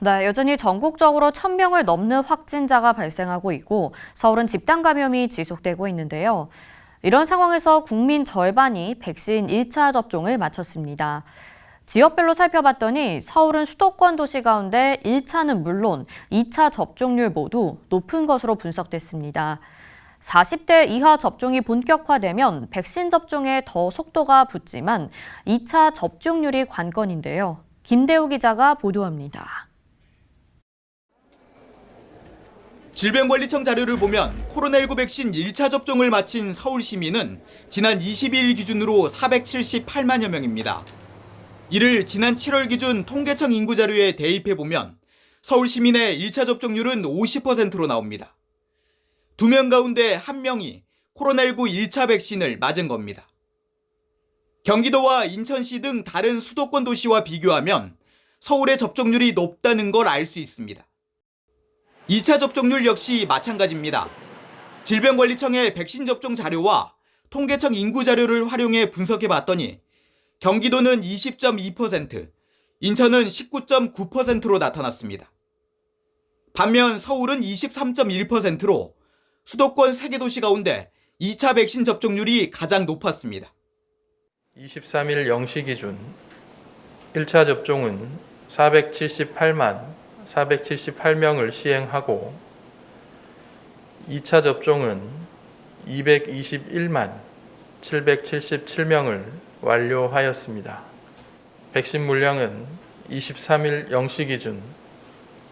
네, 여전히 전국적으로 1000명을 넘는 확진자가 발생하고 있고 서울은 집단 감염이 지속되고 있는데요. 이런 상황에서 국민 절반이 백신 1차 접종을 마쳤습니다. 지역별로 살펴봤더니 서울은 수도권 도시 가운데 1차는 물론 2차 접종률 모두 높은 것으로 분석됐습니다. 40대 이하 접종이 본격화되면 백신 접종에 더 속도가 붙지만 2차 접종률이 관건인데요. 김대우 기자가 보도합니다. 질병관리청 자료를 보면 코로나19 백신 1차 접종을 마친 서울 시민은 지난 22일 기준으로 478만여 명입니다. 이를 지난 7월 기준 통계청 인구 자료에 대입해 보면 서울 시민의 1차 접종률은 50%로 나옵니다. 두 명 가운데 한 명이 코로나19 1차 백신을 맞은 겁니다. 경기도와 인천시 등 다른 수도권 도시와 비교하면 서울의 접종률이 높다는 걸 알 수 있습니다. 2차 접종률 역시 마찬가지입니다. 질병관리청의 백신 접종 자료와 통계청 인구 자료를 활용해 분석해 봤더니 경기도는 20.2%, 인천은 19.9%로 나타났습니다. 반면 서울은 23.1%로 수도권 3개 도시 가운데 2차 백신 접종률이 가장 높았습니다. 23일 0시 기준 1차 접종은 478만 478명을 시행하고 2차 접종은 221만 777명을 완료하였습니다. 백신 물량은 23일 0시 기준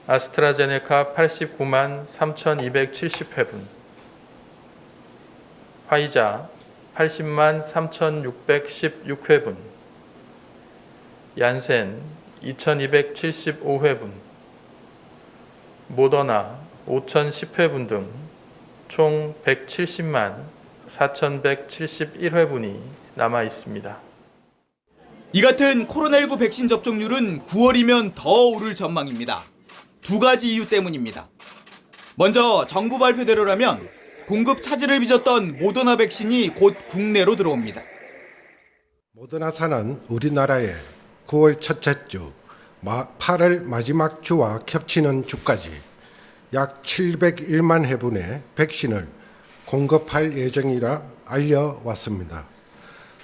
아스트라제네카 89만 3,270회분, 화이자 80만 3,616회분, 얀센 2,275회분, 모더나 5,010회분 등 총 170만 4,171회분이 남아 있습니다. 이 같은 코로나19 백신 접종률은 9월이면 더 오를 전망입니다. 두 가지 이유 때문입니다. 먼저 정부 발표대로라면 공급 차질을 빚었던 모더나 백신이 곧 국내로 들어옵니다. 모더나사는 우리나라의 9월 첫째 주, 8월 마지막 주와 겹치는 주까지 약 701만 회분의 백신을 공급할 예정이라 알려왔습니다.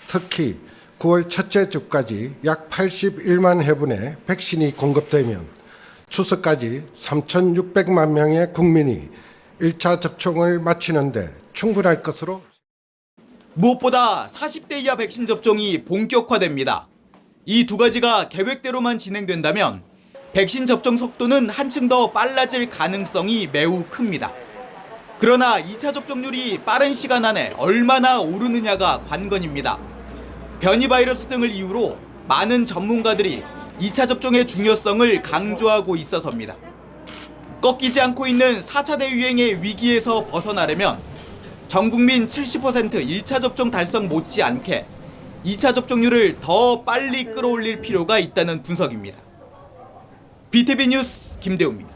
특히 9월 첫째 주까지 약 81만 회분의 백신이 공급되면 추석까지 3,600만 명의 국민이 1차 접종을 마치는데 충분할 것으로 무엇보다 40대 이하 백신 접종이 본격화됩니다. 이 두 가지가 계획대로만 진행된다면 백신 접종 속도는 한층 더 빨라질 가능성이 매우 큽니다. 그러나 2차 접종률이 빠른 시간 안에 얼마나 오르느냐가 관건입니다. 변이 바이러스 등을 이유로 많은 전문가들이 2차 접종의 중요성을 강조하고 있어서입니다. 꺾이지 않고 있는 4차 대유행의 위기에서 벗어나려면 전 국민 70% 1차 접종 달성 못지않게 2차 접종률을 더 빨리 끌어올릴 필요가 있다는 분석입니다. BTV 뉴스 김대우입니다.